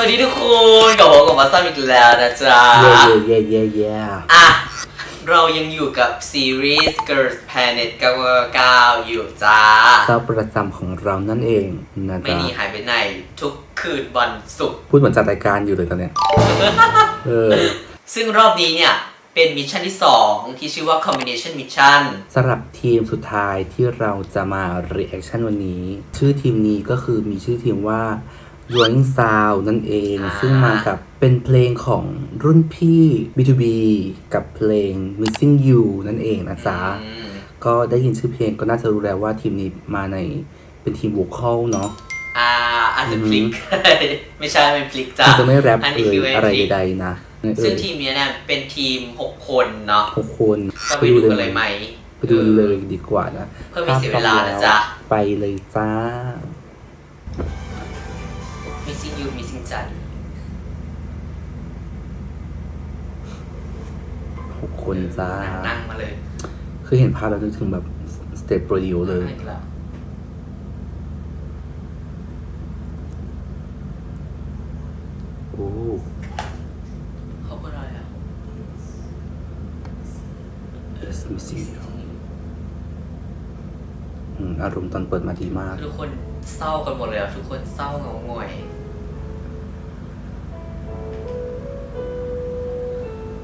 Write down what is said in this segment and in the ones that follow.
วัสดีทุกคนกับผมกับมาซ้ำอีกแล้วนะจ๊ะ เย่เย่เย่เย่อะ เรายังอยู่กับซีรีส์ Girls Planet 999อยู่จ้า เจ้าประจำของเรานั่นเองนะไม่จ๊ะหนีหายไปไหน ทุกคืนวันศุกร์พูดเหมือนจัดรายการอยู่เลยตอนเนี้ย เออซึ่งรอบนี้เนี่ย เป็นมิชชั่นที่ 2 ที่ชื่อว่า Combination Mission สำหรับทีมสุดท้ายที่เราจะมา reaction วันนี้ ชื่อทีมนี้ก็คือมีชื่อทีมว่า Drawing Sound นั่นเองอ่าซึ่งมากับเป็นเพลงของรุ่นพี่ B2B กับเพลง Missing You นั่นเองนะจ๊ะอืมก็ได้ยินชื่อเพลงก็น่าจะรู้แล้วว่าทีมนี้มาในเป็นทีมว o ค a l เนาะอ่าอาจจะพลิก ไม่ใช่ไม่พลิกจ้ะอาจจะไม่แรปอันนี้เอ่ยคือไม่อะไรพลิกใดๆนะเอซึ่งอทีมเนี้ยเนี่ยเป็นทีม 6 คนเนาะหกคนก็ไปดูกันเลยไหมไปดูเลยดีกว่านะ เพื่อไม่เสียเวลานะจ๊ะ ไปเลยจ้า Missing You Missing จันหกคนจ้า นั่งมาเลยคือเห็นภาพแล้วนึกถึงแบบสเตปโปรดิวเลยอีกแล้วโอ้เขาพูดอะไรอะ It's missing you อืมอารมณ์ตอนเปิดมาดีมากคือทุกคนเศร้ากันหมดเลยอะทุกคนเศร้าเหงาหงอย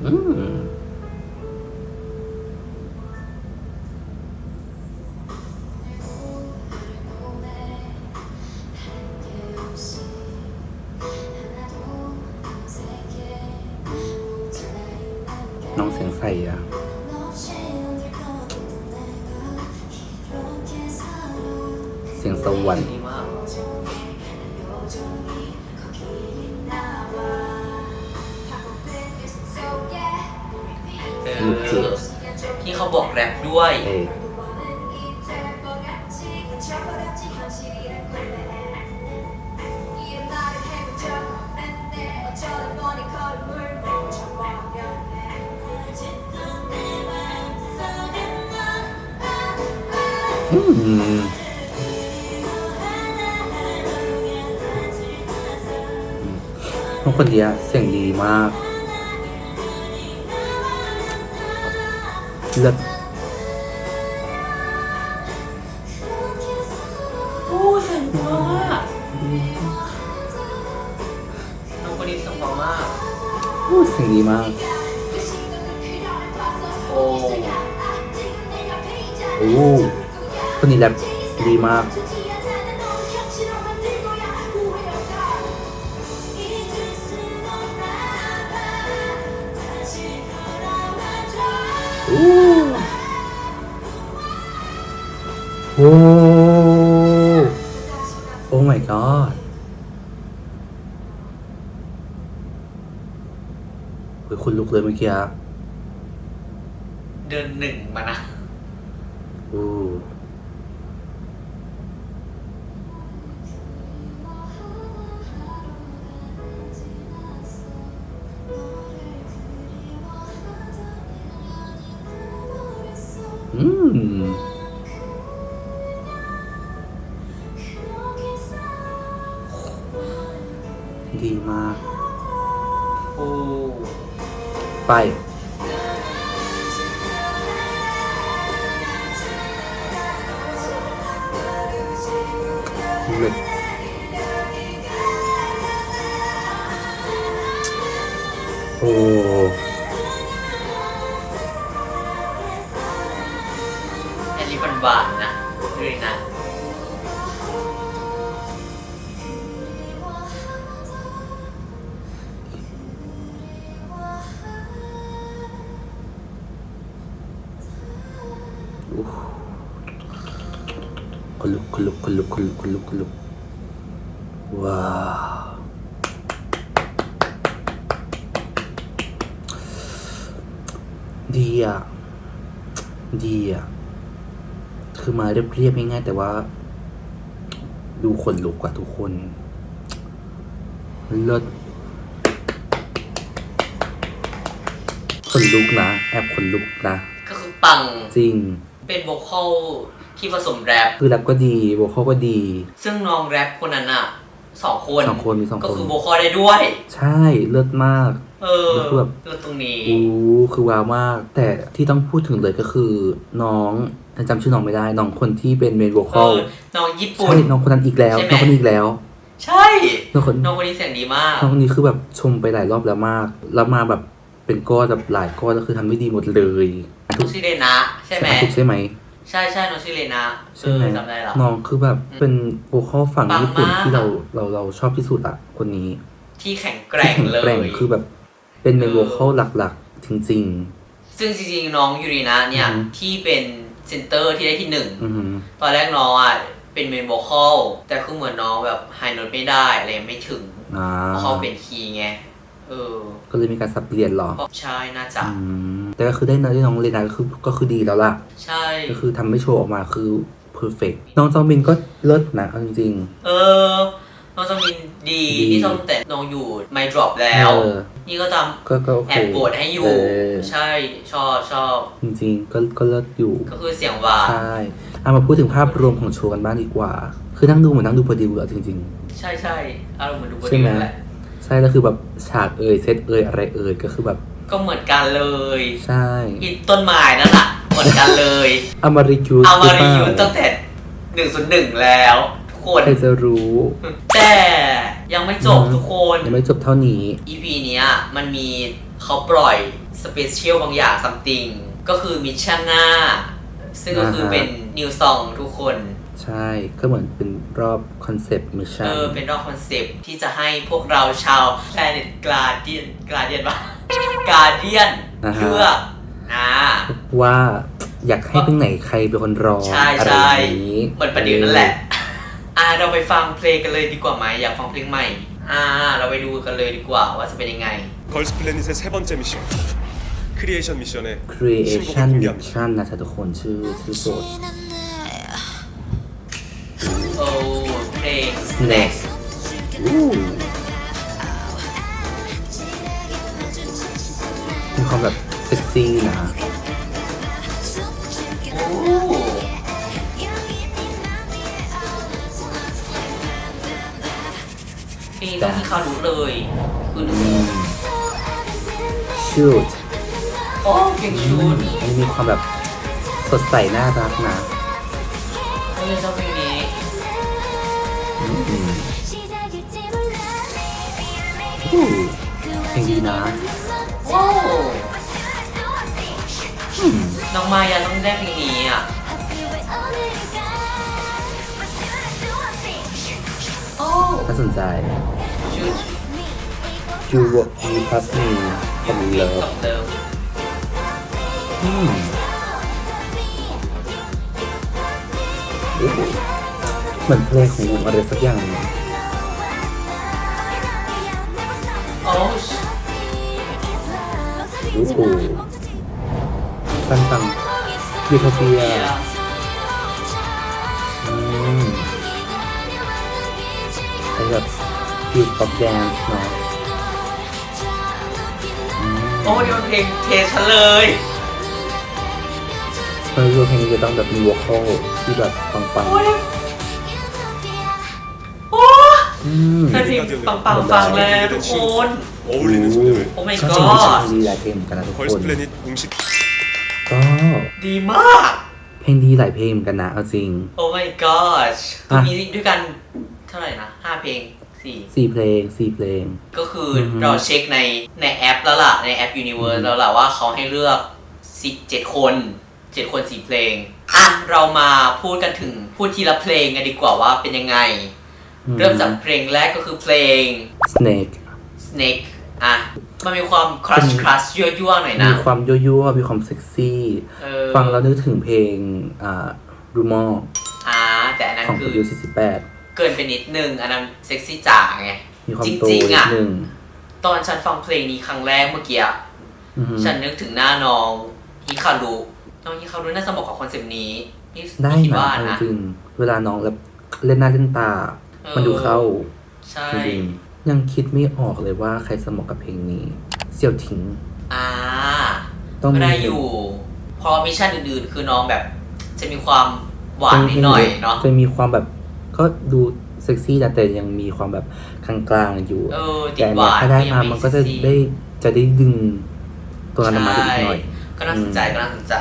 น้องเสียงใสอะเสียงสวรรค์ ดีมากเออที่เขาบอกแรปด้วยเอ้ยอืมทุกคนเดียเสียงดีมาก เลิศโอ้เสียงเพราะมากน้องคนนี้เสียงเพราะมาก โอ้เสียงดีมากโอ้ โอ้คนนี้แรปดีมาก โอ้โอ้โอ้ my god เฮ้ยคุณลุกเลยเมื่อกี้ เดินหนึ่งมานะ อืมดีมากโอ้ไปเลิศโอ้อั คนลุกคนลุกคนลุกคนลุกคนลุกว้าวดีอะ ดีอะ คือมาเรียบๆง่ายๆแต่ว่า ดูขนลุกกว่าทุกคน เลิศขนลุกนะ แอบขนลุกนะ ก็คือปัง จริง เป็นโวคอลที่ผสมแรปคือแรปก็ดีโวคอลก็ดี ซึ่งน้องแรปคนนั้นอะสองคนสองคนมีสองคน ก็คือโบคอลได้ด้วย ใช่เลิศมาก เออแล้วคือแบบเรื่องตรงนี้ อู้คือว้าวมาก แต่ที่ต้องพูดถึงเลยก็คือ น้องจำชื่อน้องไม่ได้ น้องคนที่เป็นเมนโวเอคอลอน้องญี่ปุ่น ใช่น้องคนนั้นอีกแล้ว ใช่ไหม น้องคนนี้อีกแล้วใช่ น้องคนน้องคนนี้เสียงดีมากน้องคนนี้คือแบบชมไปหลายรอบแล้วมาก แล้วมาแบบเป็นก้อนแบบหลายก้อนแล้วคือทำไม่ดีหมดเลย น้องชื่อเลนะใช่ไหมถูกใช่ไหม ใช่ใช่น้องชื่อเลนะเอใช่ไหมอจำได้ละน้องคือแบบเป็นโวคอลฝั่งปังญี่ปุ่นมาก ที่เราเราเราชอบที่สุดอะคนนี้ที่แข็งแกร่งเลแกร่ยงคือแบบ เป็นเมนเออ โวคอลหลักๆ จริง ซึ่งจริงๆน้องยูรินะเนี่ย อือฮึที่เป็นเซนเตอร์ที่ได้ที่หนึ่ง ๆ อือหือ ตอนแรกน้องอะเป็นเมนโวคอลแต่คือเหมือนน้องแบบไฮโน้ตไม่ได้อะไรไม่ถึงอ่า เพราะเขาเป็นคีย์ไง เออ ก็เลยมีการสับเปลี่ยนเหรอก็ใช่น่าจะ อืมแต่ก็คือได้น้ได้น้องเลนาก็คือก็คือดีแล้วล่ะ ใช่ ก็คือทำให้โชว์ออกมาคือเพอร์เฟกน้องจองบินก็เลิศนะเอาจริง เออ น้องจะมีดีดี ที่ชอบแต่น้องอยู่ไม่ดรอปๆแล้ว เออ นี่ก็ตามก็ก็โอเค แอบโกรธให้อยู่ เออ ใช่ชอบชอบจริงๆ ก็ก็เลิศอยู่ ก็คือเสียงหวานใช่เอามาพูดถึงภาพรวมของโชว์กันบ้างดีกว่า คือนั่งดูเหมือนนั่งดูพอดีเบื่อจริง ใช่ใช่อารมณ์เหมือนดูบอใช่ดี้ไหมนั่นแหละๆ ใช่แล้วคือแบบฉากเอ่ยเซตเอ่ยอะไรเอ่ยก็คือแบบก็เหมือนกันเลยใช่อีต้นไม้นั่นแหละเหมือนกันเลยอามาริคิวเอามารีวิวตั้งแต่หนึ่งศูนย์หนึ่งแล้วทุกคนใครจะรู้ แต่ยังไม่จบอืมทุกคนยังไม่จบเท่านี้ EP เนี้ยมันมีเขาปล่อยสเปเชียลบางอย่าง something ก็คือมิชชั่นหน้า ซึ่งก็คืออ่าฮะเป็นนิวซองทุกคน ใช่ก็เหมือนเป็นรอบคอนเซปต์มิช เอ ชั่น อ เป็นรอบคอนเซปต์ที่จะให้พวกเราชาว Planet Guardian Guardian ปะ Guardian เลือกอ่า ว่าอยากให้เป็นไหนใครเป็นคนร้อง ใช่ อะไร ใช่ อย่างนี้ เหมือนประเดี๋ยวนั่นแหละ อ่า เราไปฟังเพลงกันเลยดีกว่าไหมอยากฟังเพลงใหม่ อ่า เราไปดูกันเลยดีกว่าว่าจะเป็นยังไง 걸스 플래닛의 세 번째 미션 크리에이션 미션의 ครีเอชั่น 신곡을 มิช 공개합니다. ชั่นนะจ๊ะทุกคนชื่อชื่อโจทย์ ลง Snakes อู้มีความแบบเซ็กซี่นะโอ้เพลงนี้ต้องที่เขารู้เลยคืออืมชูดโอ้เพลงชุดอันนี้มีความแบบสดใสน่ารักนะเออชอบเพลงนี้อืมอืมอู้ เพลงดีนะโอ้อืมน้องมายาต้องได้เพลงนี้อะโอ้น่าสนใจชุด You What You Plus Me From เลิฟ Love กับเลิฟอืมโอ้โห เหมือนเพลงของวงอะไรสักอย่างหนึ่งโอ้โอ้โหฟันฟังยูโทเปียเบียร์อืมเป็นแบบฟิลป๊อปแดนซ์เนาะอืมโอ้นี่มันเพลงเทฉันเลยเพราะว่าเพลงนี้จะต้องแบบมีวอลคอลที่แบบปังโๆอืม ได้เพลงปังๆฟังแล้วทุกคน 어울리는 소녀를 오 마이 ก็ 갓 เป็นดีหลายเพลงเหมือนกันนะทุกค 걸스 น 플래닛 공식 ก็ ดีมาก เพลงดีหลายเพลงเหมือนกันนะเอาจริง โอ้ my gosh อ่ะ มีด้วยกันเท่าไหร่นะห้าเพลงสี่ สี่เพลงสี่เพลง ก็คืออ อฮึ เราเช็คในในแอปแล้วล่ะ ในแอป Universe แล้วล่ะว่าเขาให้เลือกสิเจ็ดคนเจ็ดคนสี่เพลง อ่ะ เรามาพูดกันถึงพูดทีละเพลงกันดีกว่าว่าเป็นยังไง เริ่มจากเพลงแรกก็คือเพลง Snake Snake อะ มันมีความครัชครัชยั่วๆหน่อยนะ มีความยั่วๆมีความเซ็กซี่เออฟังแล้วนึกถึงเพลงอ่ารูมออ่า แต่อันนั้นของคืโปรอดิว48เกินไปนิดนึง อันนั้นเซ็กซี่จ๋าไงมีความจโตริงนิๆดอะนึงตอนฉันฟังเพลงนี้ครั้งแรกเมื่อกี้อะอือฮึฉันนึกถึงหน้าน้องฮิคารุน้องฮิคารุน่าจะเหมาะกับคอนเซปต์นี้นี่ได้คิดนะว่าเอานะจริง เวลาน้องแบบเล่นหน้าเล่นตาเออ มันดูเข้าใช่จริงๆยังคิดไม่ออกเลยว่าใครสมเหมาะกับเพลงนี้เสี่ยวถิงอ่าต้องก็มีได้อยู่เพอมิชชั่นอื่นๆ คือน้องแบบ จะมีความหวานนิดหน่อยเนาะจะมีความแบบก็ดูเซ็กซี่นะแต่ยังมีความแบบกลางๆอยู่เออติแต่ดอันหเนี้วายนถ้าได้มายังมันก็จะเซ็ซี่ได้จะได้ดึงตัวนั้นมาอีกหน่อย ก็น่าสนใจก็น่าสนใจ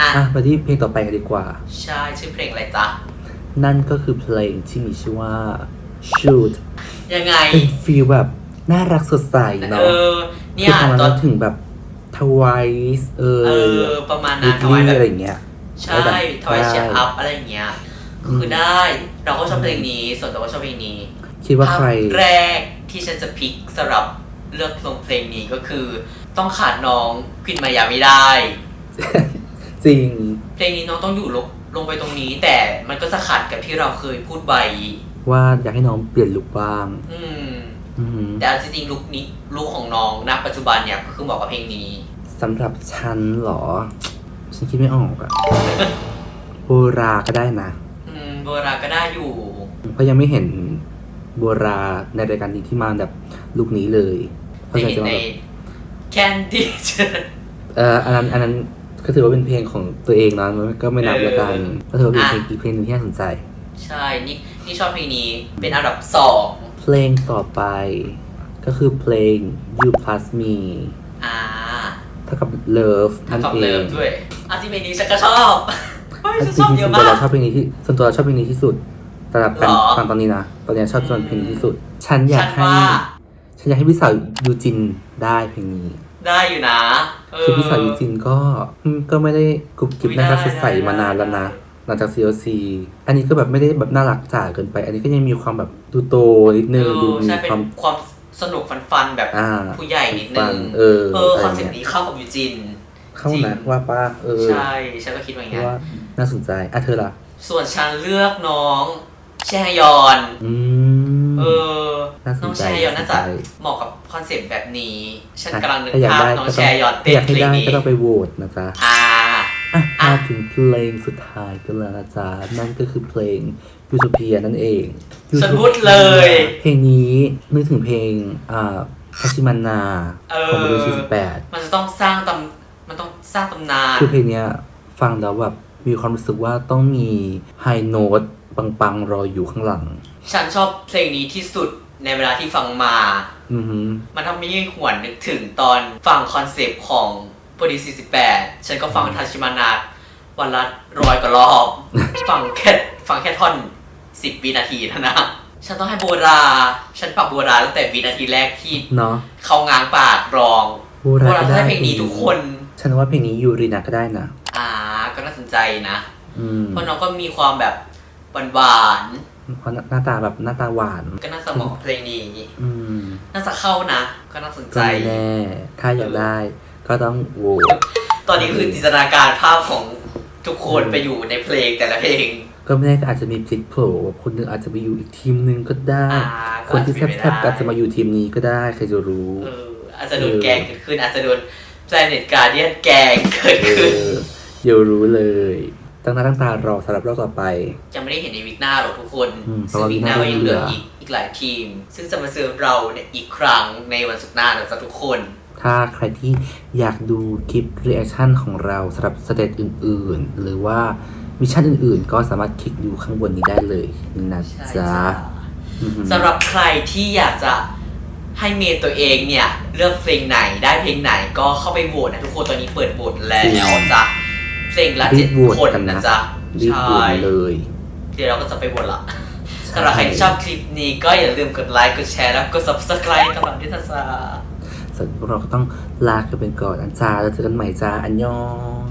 อะอะมาที่เพลงต่อไปกันดีกว่า ใช่ ชื่อเพลงอะไรจ๊ะ นั่นก็คือเพลงที่มีชื่อว่า shoot ยังไง เป็นฟีลแบบ น่ารักสดใสเอเนาะอเนี่คืยอทำมาตอแล้นวถึงแบบทวายเอเอออ ประมาณลินั้นททวายลี่แบบอะไรอย่างเงี้ย ใช่ทวายเชียร์อัพอะไรอย่างเงี้ยก็คือได้ เราก็ชอบเพลงนี้ ส่วนตัวก็ชอบเพลงนี้ คิดว่าใครภพแรกที่ฉันจะพิกสำหรับเลือกลงเพลงนี้ก็คือ ต้องขาดน้องกวินมายาไม่ได้ จริง เพลงนี้น้องต้องอยู่ลง ลงไปตรงนี้แต่มันก็จะขัดกับที่เราเคยพูดไปว่าอยากให้น้องเปลี่ยนลุคบ้าง อืม อือหือแต่เอาจริงๆลุคนี้ลุคของน้องณปัจจุบันเนี่ยก็คือเหมาะกับเพลงนี้ สำหรับฉันเหรอ ฉันคิดไม่ออกอะโบราก็ได้นะ อืมโบราณก็ได้อยู่ เพราะยังไม่เห็นโบราในรายการนี้ที่มาแบบลุคนี้เลยเพราะได้ฉะนั้นเห็นจะมาในแบบแคนดี้ เอ่ออันนั้นอันนั้น ก็ถือว่าเป็นเพลงของตัวเองเนาะมันก็ไม่นับละกันก็ถือว่าเป็นเพลงอีกเพลงหนึงที่น่าสนใจ ใช่นี่นี่ชอบเพลงนี้เป็นอันดับสองเพลงต่อไป ก็คือเพลง You Plus Me อ่าเท่ากับ Love นั่นทำเอเลิงฟด้วยอาที่เพลงนี้ฉันก็ชอบเฮ้ยอะฉันจชอบริงเยๆอะส่วนตัวมาเรากชอบเพลงนี้ที่ส่วนตัวเราชอบเพลงนี้ที่สุดสำหรับการหรอ ฟังตอนนี้นะตอนนี้ชอบเพลงนี้ที่สุด ฉันอยากฉันให้ว่า ฉันอยากให้พี่สาวยูจินได้เพลงนี้ ได้อยู่นะเคือพี่สาวยูจินก็อืมก็ไม่ได้กรุบกริบอุ๊ยน่ารักได้สดใสได้มานานแล้วนะได้หลังจาก CLC อันนี้ก็แบบไม่ได้แบบน่ารักจ๋าเกินไป อันนี้ก็ยังมีความแบบดูโตนิดนึงเอดูอมีใช่เป็นความ ความสนุกฟันๆแบบอ่าผู้ใหญ่นิดนึฟังเออเอออะคไรอนเซ็ปต์เงี้ยนี้เข้ากับยูจิน เข้าจริงนะว่าป้าเออใช่ฉันก็คิดว่าอย่างเพนั้นราะว่าน่าสนใจอะเธอล่ะ ส่วนฉันเลือกน้อง แชฮยอน อืม เออ น่าสนใจน้องแชฮยอนน่าจะน่าสนใจ เหมาะกับคอนเซ็ปต์แบบนี้ ฉันอะกำลังนึกถ้าอยากภาพได้น้องก็แชต้องฮยอนถ้าเต้อนยากเพให้ลงได้นี้ก็ต้องไปโหวตนะจ๊ะ อ่าอะอะมาถึงเพลงสุดท้ายกันแล้วนะจ๊ะนั่นก็คือเพลงยูโทเปียนั่นเอง ฉันพูดเลยเพลงนี้นึกถึงเพลงอ่าคาชิมันนาเอของบรูอซีสิบแปดมันจะต้องสร้างตำมันต้องสร้างตำนาน คือเพลงเนี้ยฟังแล้วแบบมีความรู้สึกว่าต้องมีไฮโน้ต ปังๆรออยู่ข้างหลัง ฉันชอบเพลงนี้ที่สุดในเวลาที่ฟังมา อือหือ มันทำให้หวนนึกถึงตอนฟังคอนเซปต์ของโปรดิ48 ฉันก็ฟังทาชิมานาวันละร้อยกว่ารอบ ฟังแค่ฟังแค่ท่อน 10 วินาทีเท่านะ ฉันต้องให้โบรา ฉันปรับโบราตั้งแต่วินาทีแรกที่เนาะเขาง้างปากร้องโบราก็จะได้ได้เพลงนี้ทุกคน ฉันว่าเพลงนี้ยูรินาก็ได้นะ อ่า ก็น่าสนใจนะ อืม เพราะน้องก็มีความแบบ หวานเพราะหน้าตาแบบหน้าตาหวาน ๆก็น่าจะเหมาะกับเพลงนี้ อืมน่าจะเข้านะ ก็น่าสนใจ ก็ไม่แน่ถ้าอยากได้ ก็ต้องโหวต ตอนนี้คือจินตนาการภาพของทุกคนไปอยู่ในเพลงแต่ละเพลง ก็ไม่แน่ก็อาจจะมีพลิกโผล่คนหนึงอาจจะไปอยู่อีกทีมหนึ่งก็ได้ อ่าก็คนที่อาจจะเป็นแซ่บๆไปได้ก็อาจจะมาอยู่ทีมนี้ก็ได้ ใครจะรู้ เอออาจจะโดนแกล้งเกิดขึ้นอาจจะโดน Planet Guardian แกล้งเกิดเอขึ้น อเดี๋ยวรู้เลย ตั้งหน้าตั้งตารอสำหรับรอบต่อไปยังไม่ได้เห็นในวิกหน้าหรอกทุกคนอืมเพซึ่ราะงว่าวิกหน้าวิกหน้าก็ยังเหลือยังเหลืออีอีกอีกหลายทีม ซึ่งจะมาเซิร์ฟเราเนี่ยอีกครั้งในวันศุกร์หน้านะจ๊ะทุกคน ถ้าใครที่อยากดูคลิปรีแอคชั่นของเราสำหรับสเตจอื่นๆ หรือว่ามิชชั่นอื่นๆ ก็สามารถคลิกดูข้างบนนี้ได้เลยนะใช่จ๊ะจ้ะอือหือ สำหรับใครที่อยากจะให้เมย์ตัวเองเนี่ย เลือกเพลงไหนได้เพลงไหนก็เข้าไปโหวตนะทุกคนตอนนี้เปิดโหวตแล้วจ้ะ เพลงละรีเจ็ดบโหวตคนกันนะ นะจ๊ะรีบใช่โหวตเลย เดี๋ยวเราก็จะไปโหวตละสำหรับใครที่ชอบคลิปนี้ก็อย่าลืมกดไลค์กดแชร์แล้วกด subscribe กับเราด้วยนะจ๊ะส่วนพวกเราก็ต้องลากันไปก่อนนะจ้าแล้วเจอกันใหม่จ้าอันยอง